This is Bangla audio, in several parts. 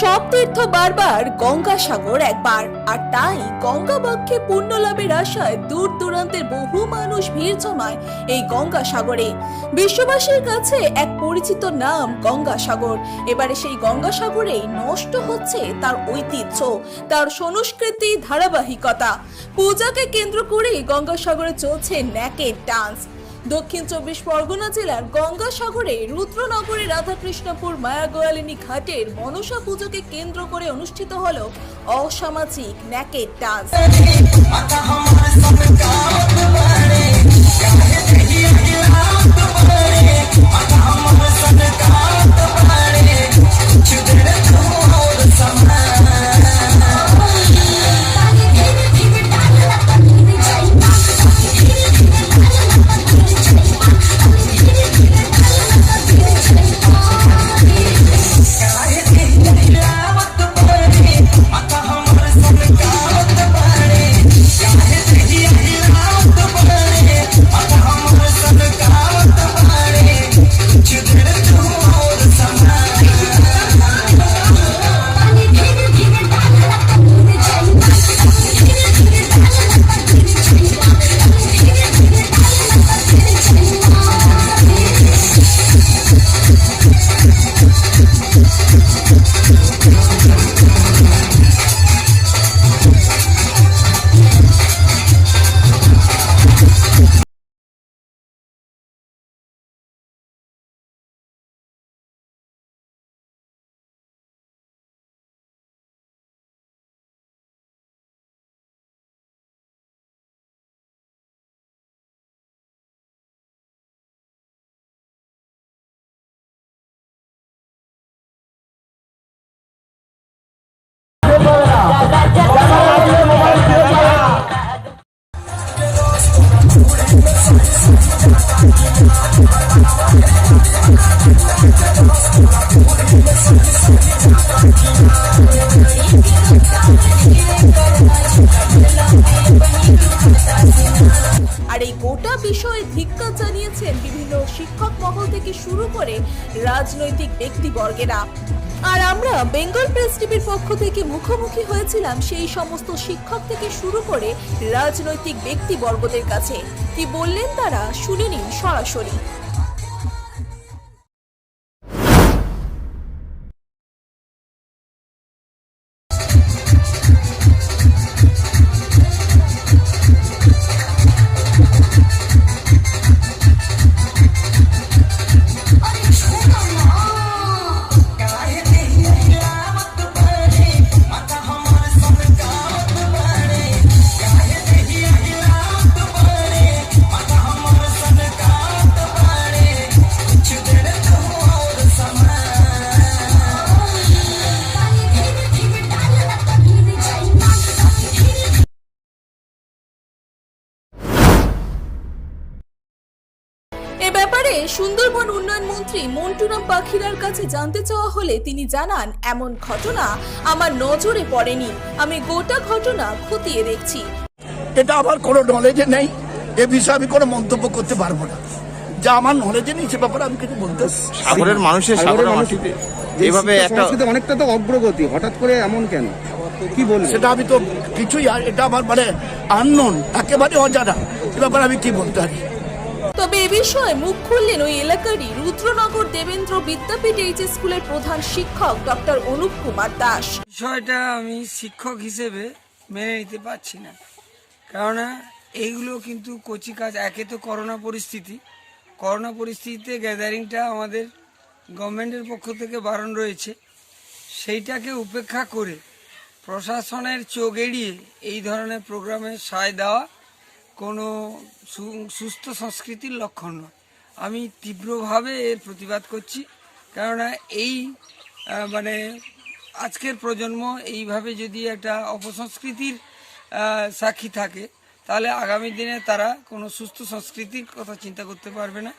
সব তীর্থ বারবার গঙ্গাসাগর একবার। আর তাই গঙ্গাবক্ষে পুণ্য লাভের আশায় দূর দূরান্তের বহু মানুষ ভিড় জমায় এই গঙ্গাসাগরে। বিশ্ববাসীর কাছে এক পরিচিত নাম গঙ্গাসাগর। এবারে সেই গঙ্গাসাগরেই নষ্ট হচ্ছে তার ঐতিহ্য, তার সংস্কৃতি, ধারাবাহিকতা। পূজাকে কেন্দ্র করেই গঙ্গাসাগরে চলছে ন্যাকের ডান্স। দক্ষিণ চব্বিশ পরগনা জেলার গঙ্গাসাগরে রুদ্রনগরে রাধাকৃষ্ণপুর মায়াগোয়ালিনী ঘাটের মনসা পুজোকে কেন্দ্র করে অনুষ্ঠিত হল অসামাজিক ন্যাকের ডান্স। আর এই গোটা বিষয়ে ধিক্কার জানিয়েছেন বিভিন্ন শিক্ষক মহল থেকে শুরু করে রাজনৈতিক ব্যক্তিবর্গেরা। আর আমরা বেঙ্গল প্রেস টিভির পক্ষ থেকে মুখোমুখি হয়েছিলাম সেই সমস্ত শিক্ষক থেকে শুরু করে রাজনৈতিক ব্যক্তিবর্গদের কাছে। কি বললেন তারা শুনে নিন সরাসরি। সুন্দরবন উন্নয়ন মন্ত্রী মন্টুরাম পাখিরার কাছে জানতে চাওয়া হলে তিনি জানান এমন ঘটনা আমার নজরে পড়েনি। আমি গোটা ঘটনা খতিয়ে দেখছি। এটা আমার কোনো নলেজে নেই। এ বিষয়ে আমি কোনো মন্তব্য করতে পারব না। যা আমার নলেজে নেই সে ব্যাপারে আমি কিছু বলতে সাগরের মানুষের সাগরের মানুষের মাটিতে এই এইভাবে একটা অনেকটা তো অগ্রগতি। হঠাৎ করে এমন কেন? কি বলব সেটা আমি তো কিছুই আর- এটা আমার মানে আননোন একেবারে অজানা। সে ব্যাপারে আমি কি বলতে পারি? তবে এ বিষয়ে মুখ খুললেন ওই এলাকারই রুদ্রনগর দেবেন্দ্র বিদ্যাপীঠ এইচ স্কুলের প্রধান শিক্ষক ডক্টর অনুপ কুমার দাস। বিষয়টা আমি শিক্ষক হিসেবে মেনে নিতে পারছি না। কেননা এইগুলো কিন্তু কচি কাজ, একে তো করোনা পরিস্থিতি। করোনা পরিস্থিতিতে গ্যাদারিংটা আমাদের গভর্নমেন্টের পক্ষ থেকে বারণ রয়েছে। সেইটাকে উপেক্ষা করে প্রশাসনের চোখ এড়িয়ে এই ধরনের প্রোগ্রামে সায় দেওয়া কোনো সুস্থ সংস্কৃতির লক্ষণ নয়। আমি তীব্রভাবে এর প্রতিবাদ করছি, কেননা এই মানে আজকের প্রজন্ম এইভাবে যদি একটা অপসংস্কৃতির সাক্ষী থাকে, তাহলে আগামী দিনে তারা কোনো সুস্থ সংস্কৃতির কথা চিন্তা করতে পারবে না।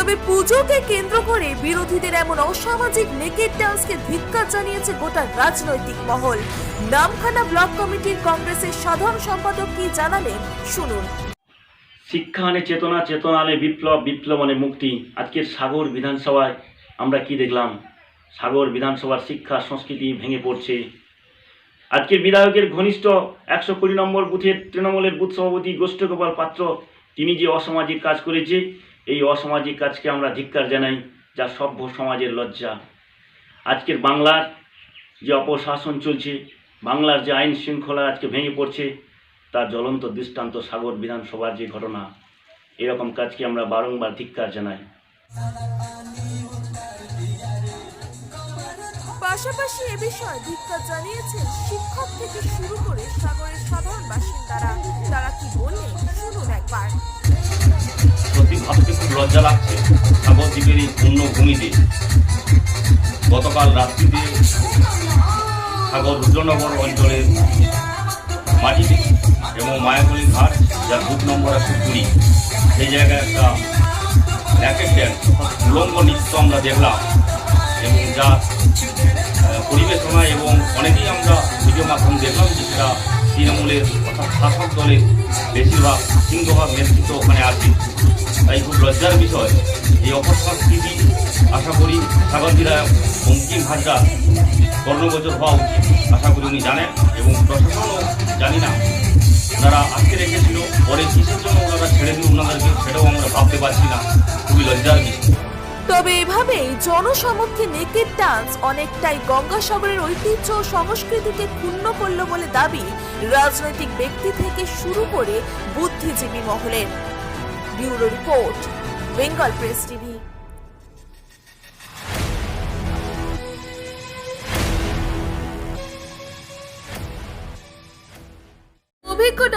তবে পুজোকে কেন্দ্র করে বিরোধীদের এমন অসামাজিক নেকেট ডান্সকে ধিক্কার জানিয়েছে গোটা রাজনৈতিক মহল। নামখানা ব্লক কমিটির কংগ্রেসের সাধারণ সম্পাদক কি জানালেন, শুনুন। শিক্ষা আনে চেতনা চেতনা আনে বিপ্লব বিপ্লব আনে মুক্তি। আজকের সাগর বিধানসভায় আমরা কি দেখলাম? সাগর বিধানসভার শিক্ষা, সংস্কৃতি ভেঙে পড়ছে। আজকের বিধায়কের ঘনিষ্ঠ একশো কুড়ি নম্বর বুথের তৃণমূলের বুথ সভাপতি গোষ্ঠগোপাল পাত্র, তিনি যে অসামাজিক কাজ করেছে এই অসামাজিক কাজকে আমরা ধিক্কার জানাই, যা সভ্য সমাজের লজ্জা। আজকের বাংলার যে অপশাসন চলছে, বাংলার যে আইন শৃঙ্খলা আজকে ভেঙে পড়ছে, তার জ্বলন্ত দৃষ্টান্ত সাগর বিধানসভার যে ঘটনা, এরকম কাজকে আমরা বারংবার ধিক্কার জানাই। পাশাপাশি এ বিষয়ে ধিক্কার জানিয়েছেন, শিক্ষক থেকে শুরু করে সাগরের সাধারণ বাসিন্দারা। তারা কি বললেন শুনুন একবার। খুব লজ্জা লাগছে সাগর দ্বীপের এই পূর্ণভূমিতে গতকাল রাত্রিতে সাগর রুদ্রনগর অঞ্চলের মাটিতে এবং মায়াবলী ঘাট, যার বুথ নম্বর একশো কুড়ি, সেই জায়গায় একটা র্যাকেটের উলঙ্গ নৃত্য আমরা দেখলাম। এবং যা পরিবেশনা এবং অনেকেই আমরা ভিডিও মাধ্যম দেখলাম যে সেটা তৃণমূলের অর্থাৎ শাসক দলের বেশিরভাগ সিংহভাগ নেতৃত্ব ওখানে আছে তাই খুব লজ্জার বিষয় এই অপসংস্কৃতি আশা করি সাগর বিধায়ক বঙ্কিম হাজরা কর্ণগোচর হওয়া উচিত। আশা করি উনি জানেন এবং প্রশাসনও জানি না। ওনারা আটকে রেখেছিল। পরে কিসের জন্য ওনারা ছেড়ে দিল, ওনাদেরকে সেটাও আমরা ভাবতে পারছি না। খুবই লজ্জার বিষয়। তবে এভাবেই জনসমক্ষে নেকের ডান্স অনেকটাই গঙ্গাসাগরের ঐতিহ্য ও সংস্কৃতিকে ক্ষুণ্ণ করল বলে দাবি রাজনৈতিক ব্যক্তি থেকে শুরু করে বুদ্ধিজীবী মহলের। Bureau report, Bengal press TV.